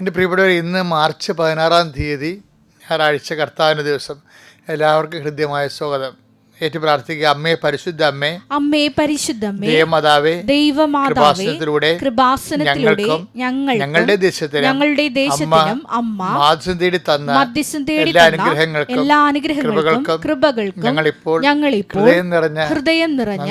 എന്റെ പ്രിയപ്പെട്ടവർ ഇന്ന് മാർച്ച് പതിനാറാം തീയതി ഞായറാഴ്ച കർത്താവിന്റെ ദിവസം. എല്ലാവർക്കും ഹൃദ്യമായ സ്വാഗതം. ഏറ്റു പ്രാർത്ഥിക്കുക അമ്മേ പരിശുദ്ധ അമ്മേ അമ്മേ പരിശുദ്ധമ്മേ ദേവമാതാവേ ദൈവമാതാവേ കൃപാസനത്തിലൂടെ ഞങ്ങൾ ഞങ്ങളുടെ ദേശത്തിന് ഞങ്ങളുടെ ദേശത്തിനും അമ്മ മാധ്യം തേടി തന്ന മധ്യസ്ഥം തേടി എല്ലാ അനുഗ്രഹങ്ങൾക്കും എല്ലാ അനുഗ്രഹങ്ങൾക്കും കൃപകൾക്കും ഞങ്ങൾ ഞങ്ങളിപ്പോൾ ഞങ്ങളിപ്പോൾ ഹൃദയം നിറഞ്ഞ ഹൃദയം നിറഞ്ഞ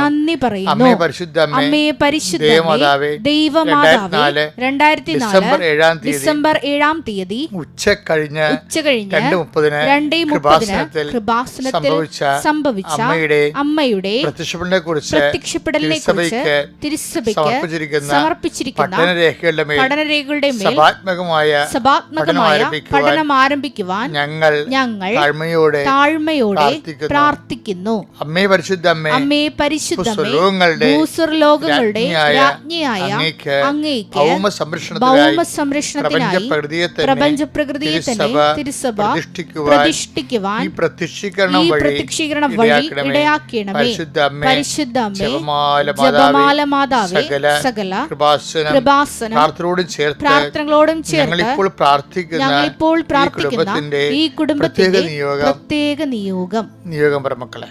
നന്ദി പറയുന്നു. അമ്മേ പരിശുദ്ധ അമ്മേ പരിശുദ്ധ ദേവമാതാവേ ദൈവമാതാവേ രണ്ടായിരത്തി ഡിസംബർ ഏഴാം തീയതി ഡിസംബർ ഏഴാം തീയതി ഉച്ച കഴിഞ്ഞ് ഉച്ച കഴിഞ്ഞ് രണ്ട് മുപ്പതിന് രണ്ടേ മുപ്പതിന് കൃപാസനത്തിൽ കൃപാസനത്തിൽ സംഭവിച്ച സംഭവിച്ച അമ്മയുടെ അമ്മയുടെ പ്രത്യക്ഷപ്പെടലിനെ കുറിച്ച് തിരുസഭയ്ക്ക് സമർപ്പിച്ചിരിക്കുന്ന പഠനരേഖകളുടെ സഭാത്മകമായ സഭാത്മകമായ പഠനം ആരംഭിക്കുവാൻ ഞങ്ങൾ ഞങ്ങൾ താഴ്മയോടെ താഴ്മയോടെ പ്രാർത്ഥിക്കുന്നു. അമ്മയെ അമ്മേ പരിശുദ്ധ അമ്മേ അമ്മേ ലോകങ്ങളുടെ രാജ്ഞിയായ അങ്ങേക്ക് ഭൗമ സംരക്ഷണത്തിനായി പ്രപഞ്ച പ്രകൃതിയെ തന്നെ തിരുസഭ പ്രതിഷ്ഠിക്കുവാൻ ഈ പ്രത്യക്ഷീകരണം ഈ വഴി ഇടയാക്കണമേ. പരിശുദ്ധ ജപമാല മാതാവേ സകല കൃപാസനം പ്രാർത്ഥനകളോടും ചേർത്ത് ഞങ്ങളിപ്പോൾ പ്രാർത്ഥിക്കുന്ന ഈ പ്രാർത്ഥിക്കുന്ന കുടുംബത്തിന്റെ ഈ കുടുംബത്തിന്റെ പ്രത്യേക നിയോഗം. പ്രത്യേക നിയോഗം. നിയോഗം പറ മക്കളെ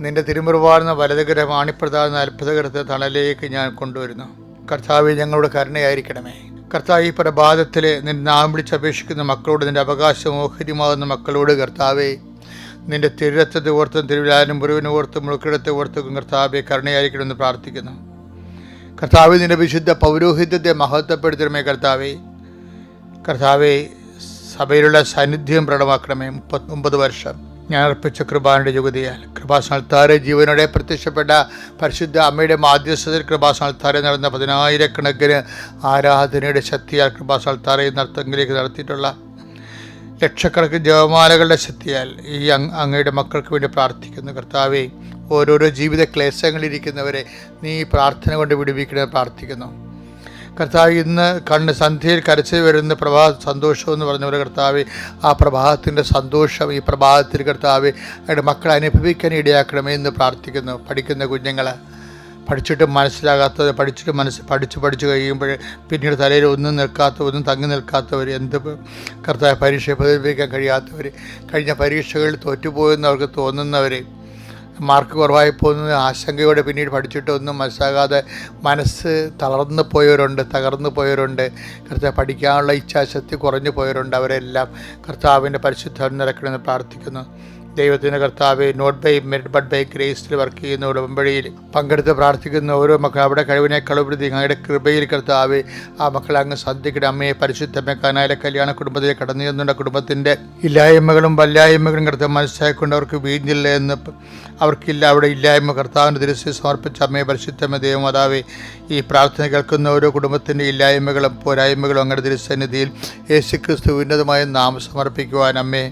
നിന്റെ തിരുമുറിവാർന്ന വലതുകരം ആണിപ്രധാന അത്ഭുതകരത്തെ തണലേക്ക് ഞാൻ കൊണ്ടുവരുന്നു. കർത്താവ് ഞങ്ങളുടെ കരുണയായിരിക്കണമേ. കർത്താവ് ഈ പ്രഭാതത്തിൽ നിന്റെ നാം വിളിച്ചപേക്ഷിക്കുന്ന മക്കളോട് നിന്റെ അവകാശം ഓഹരിമാകുന്ന മക്കളോട് കർത്താവെ നിന്റെ തിരുരത്തത്തെ ഓർത്തും തിരുവിലാനും മുറിവിനെ ഓർത്തും മുഴുക്കിടത്തെ ഓർത്തും കർത്താവെ കരുണയായിരിക്കണമെന്ന് പ്രാർത്ഥിക്കുന്നു. കർത്താവ് നിന്റെ വിശുദ്ധ പൗരോഹിത്യത്തെ മഹത്വപ്പെടുത്തണമേ കർത്താവെ. കർത്താവെ സഭയിലുള്ള സാന്നിധ്യം പ്രകടമാക്കണമേ. മുപ്പത്തി ഒമ്പത് വർഷം ഞാൻ അർപ്പിച്ച കൃപാനയുടെ യുഗതിയാൽ കൃപാസനത്താരെ ജീവനോടെ പ്രത്യക്ഷപ്പെട്ട പരിശുദ്ധ അമ്മയുടെ മാധ്യസ്ഥതയിൽ കൃപാസനത്താരെ നടന്ന പതിനായിരക്കണക്കിന് ആരാധനയുടെ ശക്തിയാൽ കൃപാസനത്താരെ നർത്തങ്കിലേക്ക് നടത്തിയിട്ടുള്ള ലക്ഷക്കണക്കിന് ജപമാലകളുടെ ശക്തിയാൽ ഈ അങ് അങ്ങയുടെ മക്കൾക്ക് വേണ്ടി പ്രാർത്ഥിക്കുന്നു. കർത്താവേ ഓരോരോ ജീവിത ക്ലേശങ്ങളിരിക്കുന്നവരെ നീ പ്രാർത്ഥന കൊണ്ട് വിടുവിക്കണമെന്ന് പ്രാർത്ഥിക്കുന്നു. കർത്താവ് ഇന്ന് കണ്ണ് സന്ധ്യയിൽ കരച്ചു വരുന്ന പ്രഭാത സന്തോഷം എന്ന് പറഞ്ഞ പോലെ കർത്താവ് ആ പ്രഭാതത്തിന്റെ സന്തോഷം ഈ പ്രഭാതത്തിൽ കർത്താവ് അവരുടെ മക്കളെ അനുഭവിക്കാൻ ഇടയാക്കണമേ എന്ന് പ്രാർത്ഥിക്കുന്നു പഠിക്കുന്ന കുഞ്ഞുങ്ങൾ പഠിച്ചിട്ട് മനസ്സിലാകാത്തത് പഠിച്ചിട്ട് മനസ്സ് പഠിച്ച് പഠിച്ച് കഴിയുമ്പോൾ പിന്നീട് തലയിൽ ഒന്നും നിൽക്കാത്ത ഒന്നും തങ്ങി നിൽക്കാത്തവർ എന്ത് കർത്താവ് പരീക്ഷയെ പ്രതിഫലിപ്പിക്കാൻ കഴിയാത്തവർ കഴിഞ്ഞ പരീക്ഷകളിൽ തോറ്റുപോയെന്ന് അവർക്ക് തോന്നുന്നവർ മാർക്ക് കുറവായി പോകുന്നത് ആശങ്കയോടെ പിന്നീട് പഠിച്ചിട്ടൊന്നും മനസ്സാകാതെ മനസ്സ് തളർന്നു പോയവരുണ്ട് തകർന്നു പോയവരുണ്ട്. കർത്താവ് പഠിക്കാനുള്ള ഇച്ഛാശക്തി കുറഞ്ഞു പോയവരുണ്ട്. അവരെല്ലാം കർത്താവിന്റെ പരിശുദ്ധം നിറക്കണമെന്ന് പ്രാർത്ഥിക്കുന്നു. ദൈവത്തിന്റെ കർത്താവ് not by merit but by ഗ്രേസിൽ work ചെയ്യുന്ന ഉടമ്പടിയിൽ പങ്കെടുത്ത് പ്രാർത്ഥിക്കുന്ന ഓരോ മക്കൾ അവിടെ കഴിവിനെ ഉപരി അങ്ങയുടെ കൃപയിൽ കർത്താവ് ആ മക്കളെ അങ്ങ് ശ്രദ്ധിക്കണം അമ്മയെ പരിശുദ്ധമ്മ കാനായ കല്യാണ കുടുംബത്തിലെ കടന്നു ചെന്നുണ്ട് കുടുംബത്തിന്റെ ഇല്ലായ്മകളും വല്ലായ്മകളും കർത്താവ് മനസ്സിലാക്കൊണ്ട് അവർക്ക് വീഞ്ഞില്ല എന്ന് അവർക്കില്ല. അവിടെ ഇല്ലായ്മ കർത്താവിന്റെ ദൃശ്യം സമർപ്പിച്ച അമ്മയെ പരിശുദ്ധമ്മ ദൈവമാതാവേ ഈ പ്രാർത്ഥന കേൾക്കുന്ന ഓരോ കുടുംബത്തിന്റെ ഇല്ലായ്മകളും പോരായ്മകളും അങ്ങയുടെ തിരുസന്നിധിയിൽ യേശുക്രിസ്തു ഉന്നതമായ നാമം സമർപ്പിക്കുവാൻ അമ്മേ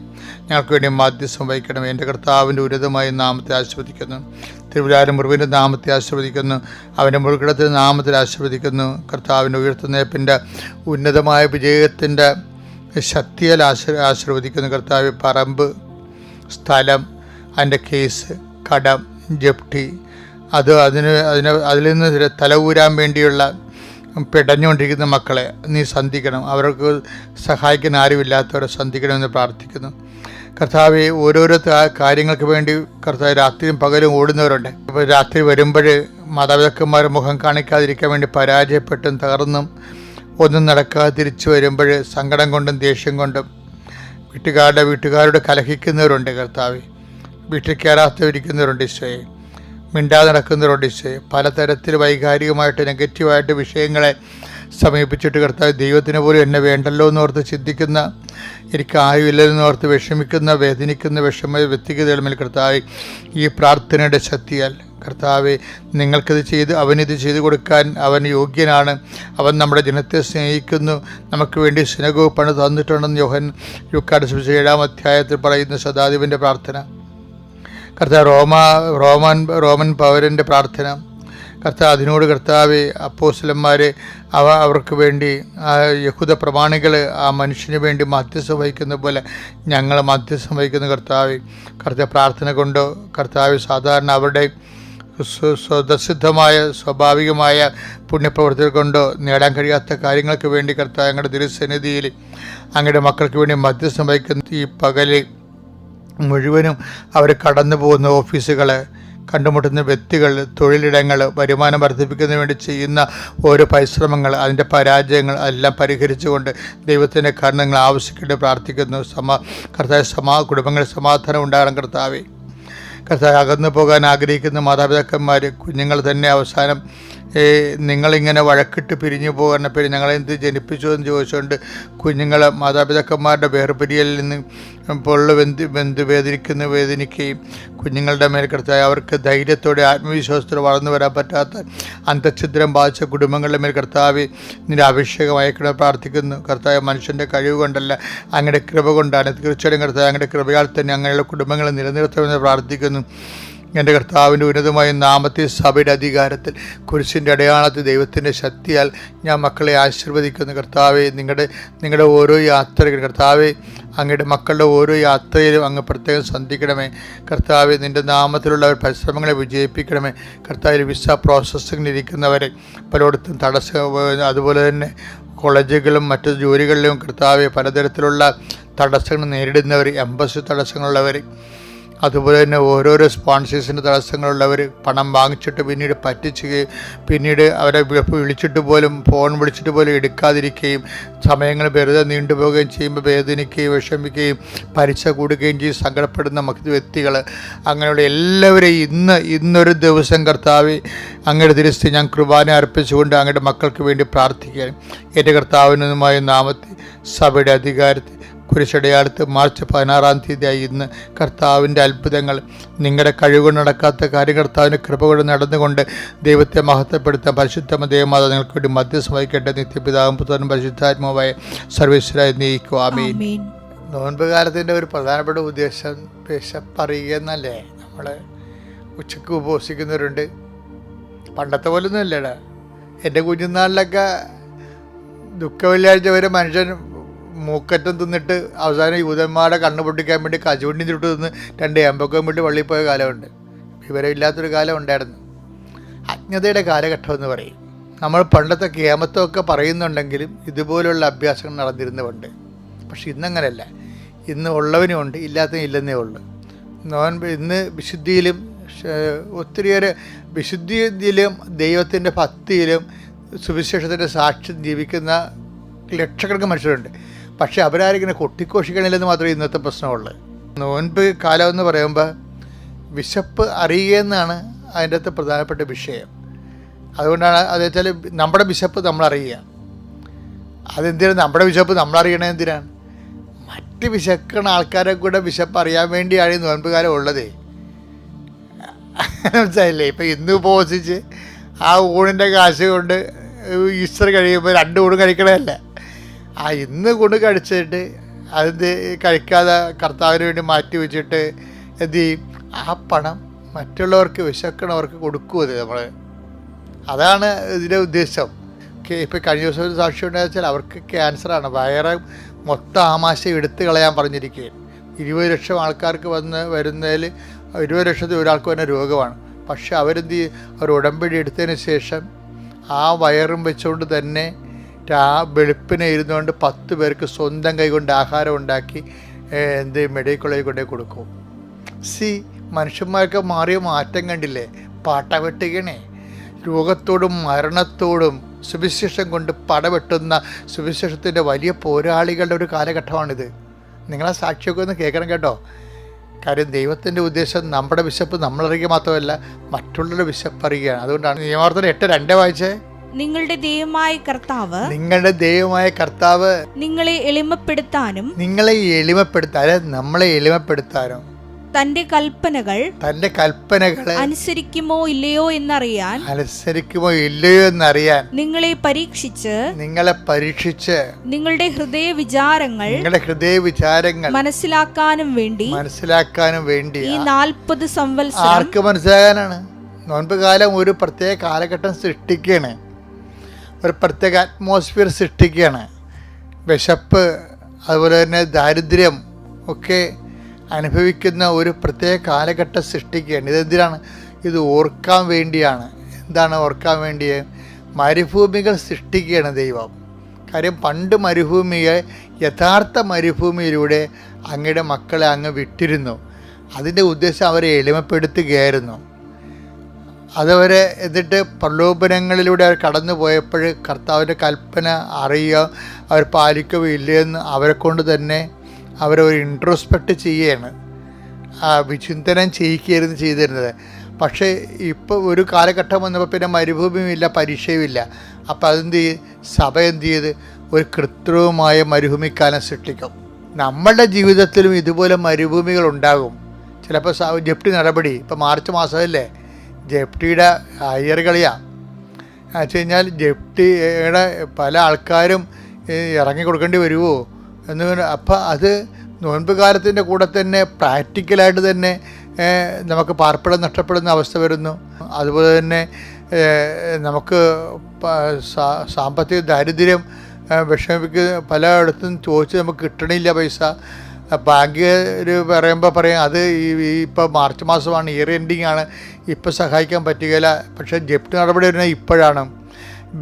ഞങ്ങൾക്ക് വേണ്ടി മാധ്യസം വഹിക്കണം എന്റെ കർത്താവിന്റെ ഉന്നതമായ നാമത്തെ ആശ്രവദിക്കുന്നു തിരുവിലാരം മുറിവിന്റെ നാമത്തെ ആശീർവദിക്കുന്നു. അവന്റെ മുറുകിടത്തിന്റെ നാമത്തിൽ ആശീർവദിക്കുന്നു. കർത്താവിന്റെ ഉയർത്തുന്നേപ്പിന്റെ ഉന്നതമായ വിജയത്തിന്റെ ശക്തിയാൽ ആശീർ ആശീർവദിക്കുന്നു. കർത്താവ് പറമ്പ് സ്ഥലം അതിന്റെ കേസ് കടം ജപ്തി അത് അതിന് അതിന് അതിൽ നിന്ന് ഊരാൻ വേണ്ടിയുള്ള പിടഞ്ഞുകൊണ്ടിരിക്കുന്ന മക്കളെ നീ സന്ധിക്കണം. അവർക്ക് സഹായിക്കാൻ ആരുമില്ലാത്തവരെ സന്ധിക്കണമെന്ന് പ്രാർത്ഥിക്കുന്നു. കർത്താവ് ഓരോരോ കാര്യങ്ങൾക്ക് വേണ്ടി കർത്താവ് രാത്രിയും പകലും ഓടുന്നവരുണ്ട്. ഇപ്പോൾ രാത്രി വരുമ്പോൾ മാതാപിതാക്കന്മാർ മുഖം കാണിക്കാതിരിക്കാൻ വേണ്ടി പരാജയപ്പെട്ടും തകർന്നും ഒന്നും നടക്കാതെ തിരിച്ചു വരുമ്പോൾ സങ്കടം കൊണ്ടും ദേഷ്യം കൊണ്ടും വീട്ടുകാരുടെ വീട്ടുകാരോട് കലഹിക്കുന്നവരുണ്ട് കർത്താവ്. വീട്ടിൽ കയറാത്തവരിക്കുന്നവരുണ്ട് ഈശോയെ. മിണ്ടാതെ നടക്കുന്നവരുണ്ട് ഈശോയെ. പലതരത്തിൽ വൈകാരികമായിട്ട് നെഗറ്റീവായിട്ട് വിഷയങ്ങളെ സമീപിച്ചിട്ട് കർത്താവ് ദൈവത്തിന് പോലും എന്നെ വേണ്ടല്ലോ എന്ന് ഓർത്ത് ചിന്തിക്കുന്ന എനിക്ക് ആയുമില്ലെന്ന് ഓർത്ത് വിഷമിക്കുന്ന വേദനിക്കുന്ന വിഷമ വ്യക്തിഗത മേൽ കർത്താവ് ഈ പ്രാർത്ഥനയുടെ ശക്തിയാൽ. കർത്താവെ നിങ്ങൾക്കിത് ചെയ്ത് അവനിത് ചെയ്തു കൊടുക്കാൻ അവൻ യോഗ്യനാണ്. അവൻ നമ്മുടെ ജനത്തെ സ്നേഹിക്കുന്നു. നമുക്ക് വേണ്ടി സ്നേഹവും പണി തന്നിട്ടുണ്ടെന്ന് യോഹൻ യുക്കാട് സുവിശേഷം ഏഴാം അധ്യായത്തിൽ പറയുന്ന ശതാധിപന്റെ പ്രാർത്ഥന. കർത്താവ് റോമ റോമൻ റോമൻ പൗരന്റെ പ്രാർത്ഥന. കർത്താവ് അതിനോട് കർത്താവ് അപ്പോസ്ലന്മാർ അവ അവർക്ക് വേണ്ടി യഹൂദ പ്രമാണികൾ ആ മനുഷ്യന് വേണ്ടി മധ്യസ്ഥം വഹിക്കുന്ന പോലെ ഞങ്ങൾ മധ്യസ്ഥം വഹിക്കുന്ന കർത്താവ് കർത്ത പ്രാർത്ഥന കൊണ്ടോ കർത്താവ് സാധാരണ അവരുടെ സ്വ- സ്വതസിദ്ധമായ സ്വാഭാവികമായ പുണ്യപ്രവർത്തികൾ കൊണ്ടോ നേടാൻ കഴിയാത്ത കാര്യങ്ങൾക്ക് വേണ്ടി കർത്താവ് ഞങ്ങളുടെ തിരുസന്നിധിയിൽ അങ്ങയുടെ മക്കൾക്ക് വേണ്ടി മധ്യസ്ഥം വഹിക്കുന്ന ഈ പകൽ മുഴുവനും അവർ കടന്നു പോകുന്ന ഓഫീസുകൾ കണ്ടുമുട്ടുന്ന വ്യക്തികൾ തൊഴിലിടങ്ങൾ വരുമാനം വർദ്ധിപ്പിക്കുന്നതിന് വേണ്ടി ചെയ്യുന്ന ഓരോ പരിശ്രമങ്ങൾ അതിന്റെ പരാജയങ്ങൾ എല്ലാം പരിഹരിച്ചുകൊണ്ട് ദൈവത്തിന്റെ കാരണങ്ങൾ ആവശ്യിക്കേണ്ടി പ്രാർത്ഥിക്കുന്നു. സമ കർത്താവ് സമാ കുടുംബങ്ങളിൽ സമാധാനം ഉണ്ടാകണം കർത്താവേ. കർത്താവ് അകന്നു പോകാൻ ആഗ്രഹിക്കുന്ന മാതാപിതാക്കന്മാർ കുഞ്ഞുങ്ങൾ തന്നെ അവസാനം നിങ്ങളിങ്ങനെ വഴക്കിട്ട് പിരിഞ്ഞു പോകുന്ന പേര് ഞങ്ങളെന്ത് ജനിപ്പിച്ചു എന്ന് ചോദിച്ചുകൊണ്ട് കുഞ്ഞുങ്ങളെ മാതാപിതാക്കന്മാരുടെ വേർപിരിയലിൽ നിന്ന് പൊള്ളു വെന്ത് വെന്ത് വേദനിക്കുന്ന വേദനിക്കുകയും കുഞ്ഞുങ്ങളുടെ മേൽ കർത്താവ് അവർക്ക് ധൈര്യത്തോടെ ആത്മവിശ്വാസത്തോടെ വളർന്നു വരാൻ പറ്റാത്ത അന്തഛിദ്രം ബാധിച്ച കുടുംബങ്ങളുടെ മേൽ കർത്താവ് നിന്റെ അഭിഷേകം പ്രാർത്ഥിക്കുന്നു. കർത്താവ് മനുഷ്യന്റെ കഴിവ് കൊണ്ടല്ല അങ്ങയുടെ കൃപ കൊണ്ടാണ്. തീർച്ചയായും കർത്താവ് അങ്ങയുടെ കൃപയാൽ തന്നെ അങ്ങനെയുള്ള കുടുംബങ്ങളെ നിലനിർത്തണമെന്ന് പ്രാർത്ഥിക്കുന്നു. എന്റെ കർത്താവിന്റെ ഉന്നതമായ നാമത്തിൽ സഭയുടെ അധികാരത്തിൽ കുരിശിന്റെ അടയാളത്തിൽ ദൈവത്തിന്റെ ശക്തിയാൽ ഞാൻ മക്കളെ ആശീർവദിക്കുന്നു. കർത്താവെ നിങ്ങളുടെ നിങ്ങളുടെ ഓരോ യാത്രകൾ കർത്താവെ അങ്ങയുടെ മക്കളുടെ ഓരോ യാത്രയിലും അങ്ങ് പ്രത്യേകം സന്ധിക്കണമേ കർത്താവെ നിന്റെ നാമത്തിലുള്ള പരിശ്രമങ്ങളെ വിജയിപ്പിക്കണമേ. കർത്താവിൽ വിസ പ്രോസസ്സിങ്ങിലിരിക്കുന്നവരെ പലയിടത്തും തടസ്സം അതുപോലെ തന്നെ കോളേജുകളും മറ്റു ജോലികളിലും കർത്താവെ പലതരത്തിലുള്ള തടസ്സങ്ങൾ നേരിടുന്നവർ എംബസി തടസ്സങ്ങളുള്ളവർ അതുപോലെ തന്നെ ഓരോരോ സ്പോൺസേഴ്സിന്റെ തടസ്സങ്ങളുള്ളവർ പണം വാങ്ങിച്ചിട്ട് പിന്നീട് പറ്റിച്ചുകയും പിന്നീട് അവരെ വിളിച്ചിട്ട് പോലും ഫോൺ വിളിച്ചിട്ട് പോലും എടുക്കാതിരിക്കുകയും സമയങ്ങൾ വെറുതെ നീണ്ടുപോവുകയും ചെയ്യുമ്പോൾ വേദനിക്കുകയും വിഷമിക്കുകയും പലിശ കൂടുകയും ചെയ്ത് സങ്കടപ്പെടുന്ന മറ്റ് വ്യക്തികൾ. അങ്ങനെയുള്ള എല്ലാവരെയും ഇന്ന് ഇന്നൊരു ദിവസം കർത്താവ് അങ്ങയുടെ തിരിച്ച് ഞാൻ കുർബാന അർപ്പിച്ചുകൊണ്ട് അങ്ങയുടെ മക്കൾക്ക് വേണ്ടി പ്രാർത്ഥിക്കുകയാണ്. എന്റെ കർത്താവിനുമായ നാമത്തെ സഭയുടെ അധികാരത്തിൽ കുരിശടയാളത്ത് മാർച്ച് പതിനാറാം തീയതിയായി ഇന്ന് കർത്താവിന്റെ അത്ഭുതങ്ങൾ. നിങ്ങളുടെ കഴിവുകൊണ്ട് നടക്കാത്ത കാര്യം കർത്താവിന്റെ കൃപ കൊണ്ട് നടന്നുകൊണ്ട് ദൈവത്തെ മഹത്വപ്പെടുത്താൻ പരിശുദ്ധമ ദൈവമാത നിങ്ങൾക്ക് വേണ്ടി മധ്യസ്ഥം വഹിക്കട്ടെ. നിത്യപിതാവും പുത്രനും പരിശുദ്ധാത്മാവായ സർവേശ്വരായി നീക്കും ആമീൻ. നോൻപുകാലത്തിന്റെ നോൻപ് കാലത്തിന്റെ ഒരു പ്രധാനപ്പെട്ട ഉദ്ദേശം വിശപ്പറിയുക എന്നല്ലേ? നമ്മൾ ഉച്ചയ്ക്ക് ഉപവസിക്കുന്നവരുണ്ട് പണ്ടത്തെ പോലൊന്നും അല്ലേടാ. എന്റെ കുഞ്ഞുനാളിലൊക്കെ ദുഃഖ വെള്ളിയാഴ്ച വരെ മനുഷ്യൻ മൂക്കറ്റം തിന്നിട്ട് അവസാനം യൂതന്മാരെ കണ്ണു പൊട്ടിക്കാൻ വേണ്ടി കശുവണ്ടി ചുട്ട് തിന്ന് രണ്ട് എമ്പക്കം വിട്ട് വള്ളിയിൽ പോയ കാലമുണ്ട്. വിവരമില്ലാത്തൊരു കാലം ഉണ്ടായിരുന്നു. അജ്ഞതയുടെ കാലഘട്ടം എന്ന് പറയും. നമ്മൾ പണ്ടത്തെ കേമത്വമൊക്കെ പറയുന്നുണ്ടെങ്കിലും ഇതുപോലുള്ള അഭ്യാസങ്ങൾ നടന്നിരുന്നുണ്ട് പക്ഷെ ഇന്നങ്ങനെയല്ല ഇന്ന് ഉള്ളവനും ഉണ്ട് ഇല്ലാത്തതും ഇല്ലെന്നേ ഉള്ളൂ. നോൻ ഇന്ന് വിശുദ്ധിയിലും ഒത്തിരിയേറെ വിശുദ്ധിയിലും ദൈവത്തിന്റെ ഭക്തിയിലും സുവിശേഷത്തിന്റെ സാക്ഷ്യം ജീവിക്കുന്ന ലക്ഷക്കണക്കിന് മനുഷ്യരുണ്ട്. പക്ഷേ അവരാരിങ്ങനെ കൊട്ടിക്കോഷിക്കണില്ലെന്ന് മാത്രമേ ഇന്നത്തെ പ്രശ്നമുള്ളൂ. നോൻപ് കാലം എന്ന് പറയുമ്പോൾ വിശപ്പ് അറിയുക എന്നാണ് അതിന്റെ അകത്ത് പ്രധാനപ്പെട്ട വിഷയം. അതുകൊണ്ടാണ് അത് വെച്ചാൽ നമ്മുടെ വിശപ്പ് നമ്മൾ അറിയുക. അതെന്തിനാണ് നമ്മുടെ വിശപ്പ് നമ്മൾ അറിയണത് എന്തിനാണ്? മറ്റ് വിശക്കണ ആൾക്കാരെ കൂടെ വിശപ്പ് അറിയാൻ വേണ്ടിയാണ് ഈ നോൻപ് കാലം ഉള്ളതേ. മനസ്സിലായില്ലേ? ഇപ്പം ഇന്ന് ഉപവസിച്ച് ആ ഊണിന്റെ കാശ് കൊണ്ട് ഈസ്റ്റർ കഴിയുമ്പോൾ രണ്ട് ഊണ് കഴിക്കണമല്ല ആ ഇന്ന് കൊണ്ട് കഴിച്ചിട്ട് അത് കഴിക്കാതെ കർത്താവിന് വേണ്ടി മാറ്റി വെച്ചിട്ട് എന്ത് ചെയ്യും? ആ പണം മറ്റുള്ളവർക്ക് വിശക്കണവർക്ക് കൊടുക്കുക അത് നമ്മൾ അതാണ് ഇതിന്റെ ഉദ്ദേശം. ഇപ്പം കഴിഞ്ഞ ദിവസം ഒരു സാക്ഷി ഉണ്ടായെന്ന് വെച്ചാൽ അവർക്ക് ക്യാൻസറാണ് വയറ് മൊത്തം ആമാശയം എടുത്തു കളയാൻ പറഞ്ഞിരിക്കുകയാണ്. ഇരുപത് ലക്ഷം ആൾക്കാർക്ക് വന്ന് വരുന്നതിൽ ഇരുപത് ലക്ഷത്തിൽ ഒരാൾക്ക് വരുന്ന രോഗമാണ്. പക്ഷെ അവരെന്ത് അവർ ഉടമ്പടി എടുത്തതിന് ശേഷം ആ വയറും വെച്ചുകൊണ്ട് തന്നെ ആ വെളുപ്പിനെ ഇരുന്നുകൊണ്ട് പത്ത് പേർക്ക് സ്വന്തം കൈകൊണ്ട് ആഹാരം ഉണ്ടാക്കി എന്ത് മെഡിക്കൽ കോളേജ് കൊണ്ടേ കൊടുക്കും. സി മനുഷ്യന്മാർക്ക് മാറിയ മാറ്റം കണ്ടില്ലേ? പാട്ട വെട്ടുകണേ രോഗത്തോടും മരണത്തോടും സുവിശേഷം കൊണ്ട് പടവെട്ടുന്ന സുവിശേഷത്തിന്റെ വലിയ പോരാളികളുടെ ഒരു കാലഘട്ടമാണിത്. നിങ്ങളെ സാക്ഷിയൊക്കെ ഒന്ന് കേൾക്കണം കേട്ടോ. കാര്യം ദൈവത്തിന്റെ ഉദ്ദേശം നമ്മുടെ വിശപ്പ് നമ്മളറിയുക മാത്രമല്ല മറ്റുള്ളവരുടെ വിശപ്പ് അറിയുകയാണ് അതുകൊണ്ടാണ് നിയമാർത്ഥന എട്ട് രണ്ട് വായിച്ചേ. നിങ്ങളുടെ ദൈവമായ കർത്താവ് നിങ്ങളുടെ ദൈവമായ കർത്താവ് നിങ്ങളെ എളിമപ്പെടുത്താനും നിങ്ങളെ എളിമപ്പെടുത്താൻ നമ്മളെ എളിമപ്പെടുത്താനും തന്റെ കൽപ്പനകൾ തന്റെ കൽപ്പനകൾ അനുസരിക്കുമോ ഇല്ലയോ എന്നറിയാൻ അനുസരിക്കുമോ ഇല്ലയോ എന്നറിയാൻ നിങ്ങളെ പരീക്ഷിച്ച് നിങ്ങളെ പരീക്ഷിച്ച് നിങ്ങളുടെ ഹൃദയ വിചാരങ്ങൾ നിങ്ങളുടെ ഹൃദയ വിചാരങ്ങൾ മനസ്സിലാക്കാനും വേണ്ടി മനസ്സിലാക്കാനും വേണ്ടി ഈ നാൽപ്പത് സംവത്സരം ആർക്ക് മനസ്സിലാകാനാണ്? നോൻപ് കാലം ഒരു പ്രത്യേക കാലഘട്ടം സൃഷ്ടിക്കുകയാണ് ഒരു പ്രത്യേക അറ്റ്മോസ്ഫിയർ സൃഷ്ടിക്കുകയാണ്. വിശപ്പ് അതുപോലെ തന്നെ ദാരിദ്ര്യം ഒക്കെ അനുഭവിക്കുന്ന ഒരു പ്രത്യേക കാലഘട്ടം സൃഷ്ടിക്കുകയാണ്. ഇതെന്തിനാണ്? ഇത് ഓർക്കാൻ വേണ്ടിയാണ്. എന്താണ് ഓർക്കാൻ വേണ്ടിയ? മരുഭൂമികൾ സൃഷ്ടിക്കുകയാണ് ദൈവം. കാര്യം പണ്ട് മരുഭൂമിയെ യഥാർത്ഥ മരുഭൂമിയിലൂടെ അങ്ങയുടെ മക്കളെ അങ്ങ് വിട്ടിരുന്നു. അതിന്റെ ഉദ്ദേശം അവരെ എളിമപ്പെടുത്തുകയായിരുന്നു. അതവരെ എന്നിട്ട് പ്രലോഭനങ്ങളിലൂടെ അവർ കടന്നു പോയപ്പോൾ കർത്താവിന്റെ കൽപ്പന അറിയുക അവർ പാലിക്കുകയോ ഇല്ലയെന്ന് അവരെ കൊണ്ട് തന്നെ അവരൊരു ഇൻട്രോസ്പെക്റ്റ് ചെയ്യുകയാണ്. ആ വിചിന്തനം ചെയ്യിക്കുകയായിരുന്നു ചെയ്തിരുന്നത്. പക്ഷേ ഇപ്പോൾ ഒരു കാലഘട്ടം വന്നപ്പോൾ പിന്നെ മരുഭൂമിയുമില്ല പരീക്ഷയുമില്ല അപ്പോൾ അതെന്ത് ചെയ്യും സഭ എന്ത് ചെയ്ത്? ഒരു കൃത്രിമമായ മരുഭൂമിക്കാലം സൃഷ്ടിക്കും. നമ്മളുടെ ജീവിതത്തിലും ഇതുപോലെ മരുഭൂമികൾ ഉണ്ടാകും. ചിലപ്പോൾ ജപ്തി നടപടി. ഇപ്പോൾ മാർച്ച് മാസമല്ലേ? ജപ്തിയുടെ അയ്യർ കളിയാണ് വെച്ച് കഴിഞ്ഞാൽ ജപ്തിയുടെ പല ആൾക്കാരും ഇറങ്ങി കൊടുക്കേണ്ടി വരുമോ എന്ന് അപ്പം അത് നോൻപ് കാലത്തിന്റെ കൂടെ തന്നെ പ്രാക്ടിക്കലായിട്ട് തന്നെ നമുക്ക് പാർപ്പിടം നഷ്ടപ്പെടുന്ന അവസ്ഥ വരുന്നു. അതുപോലെ തന്നെ നമുക്ക് സാമ്പത്തിക ദാരിദ്ര്യം വിഷമിപ്പിക്കുന്ന പലയിടത്തും ചോദിച്ച് നമുക്ക് കിട്ടണില്ല പൈസ. ബാങ്ക് പറയുമ്പോൾ പറയും അത് ഈ ഇപ്പോൾ മാർച്ച് മാസമാണ് ഇയർ എൻഡിങ് ആണ്. ഇപ്പോൾ സഹായിക്കാൻ പറ്റുകയില്ല. പക്ഷേ ജപ്തി നടപടി വരുന്നത് ഇപ്പോഴാണ്.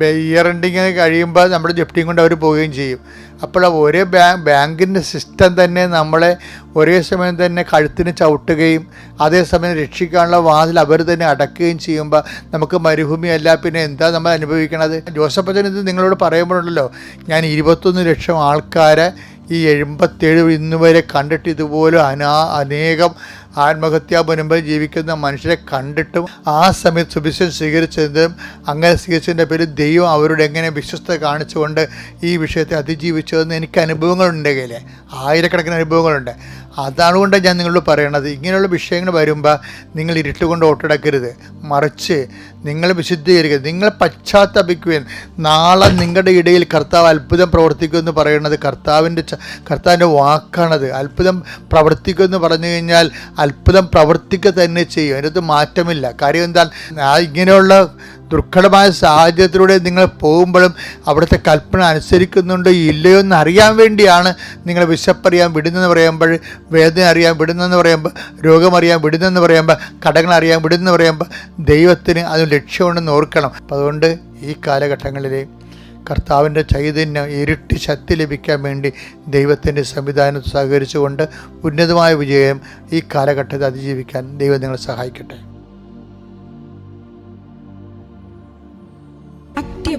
ഇയർ എൻഡിങ് കഴിയുമ്പോൾ നമ്മുടെ ജപ്തിയും കൊണ്ട് അവർ പോവുകയും ചെയ്യും. അപ്പോൾ ഒരേ ബാങ്ക് ബാങ്കിന്റെ സിസ്റ്റം തന്നെ നമ്മളെ ഒരേ സമയം തന്നെ കഴുത്തിന് ചവിട്ടുകയും അതേസമയം രക്ഷിക്കാനുള്ള വാതിൽ അവർ തന്നെ അടക്കുകയും ചെയ്യുമ്പോൾ നമുക്ക് മരുഭൂമിയല്ല പിന്നെ എന്താ നമ്മൾ അനുഭവിക്കണത്? ജോസഫ് അച്ഛൻ ഇത് നിങ്ങളോട് പറയുമ്പോഴുണ്ടല്ലോ ഞാൻ ഇരുപത്തൊന്ന് ലക്ഷം ആൾക്കാരെ ഈ എഴുപത്തേഴ് ഇന്ന് വരെ കണ്ടിട്ട് ഇതുപോലെ അനാ അനേകം ആത്മഹത്യാ മുൻപിൽ ജീവിക്കുന്ന മനുഷ്യരെ കണ്ടിട്ടും ആ സമയത്ത് സുവിശേഷം സ്വീകരിച്ചതും അങ്ങനെ സ്വീകരിച്ചതിന്റെ പേരിൽ ദൈവം അവരോട് എങ്ങനെ വിശ്വസ്ത കാണിച്ചുകൊണ്ട് ഈ വിഷയത്തെ അതിജീവിച്ചതെന്ന് എനിക്ക് അനുഭവങ്ങളുണ്ട് കയ്യിലെ. ആയിരക്കണക്കിന് അനുഭവങ്ങളുണ്ട്. അതാണ് കൊണ്ട് ഞാൻ നിങ്ങളോട് പറയണത്. ഇങ്ങനെയുള്ള വിഷയങ്ങൾ വരുമ്പോൾ നിങ്ങൾ ഇരുട്ടുകൊണ്ട് ഓട്ടടക്കരുത് മറിച്ച് നിങ്ങൾ വിശുദ്ധീകരിക്കുക. നിങ്ങൾ പശ്ചാത്തപിക്കുകയും നാളെ നിങ്ങളുടെ ഇടയിൽ കർത്താവ് അത്ഭുതം പ്രവർത്തിക്കുമെന്ന് പറയുന്നത് കർത്താവിന്റെ കർത്താവിന്റെ വാക്കാണത്. അത്ഭുതം പ്രവർത്തിക്കുമെന്ന് പറഞ്ഞു കഴിഞ്ഞാൽ അത്ഭുതം പ്രവർത്തിക്കുക തന്നെ ചെയ്യും. അതിനകത്ത് മാറ്റമില്ല. കാര്യം എന്താ? ഇങ്ങനെയുള്ള ദുർഘടമായ സാഹചര്യത്തിലൂടെ നിങ്ങൾ പോകുമ്പോഴും അവിടുത്തെ കൽപ്പന അനുസരിക്കുന്നുണ്ടോ ഇല്ലയോ എന്ന് അറിയാൻ വേണ്ടിയാണ് നിങ്ങൾ വിശപ്പറിയാൻ വിടുന്നെന്ന് പറയുമ്പോൾ വേദന അറിയാൻ വിടുന്നെന്ന് പറയുമ്പോൾ രോഗമറിയാൻ വിടുന്നെന്ന് പറയുമ്പോൾ കടങ്ങൾ അറിയാൻ വിടുന്നെന്ന് പറയുമ്പോൾ ദൈവത്തിന് അത് ലക്ഷ്യമുണ്ടെന്ന് ഓർക്കണം. അപ്പം അതുകൊണ്ട് ഈ കാലഘട്ടങ്ങളിൽ കർത്താവിന്റെ ചൈതന്യം ഇരുട്ടി ശക്തി ലഭിക്കാൻ വേണ്ടി ദൈവത്തിന്റെ സംവിധാനം സഹകരിച്ചുകൊണ്ട് ഉന്നതമായ വിജയം ഈ കാലഘട്ടത്തെ അതിജീവിക്കാൻ ദൈവം നിങ്ങളെ സഹായിക്കട്ടെ.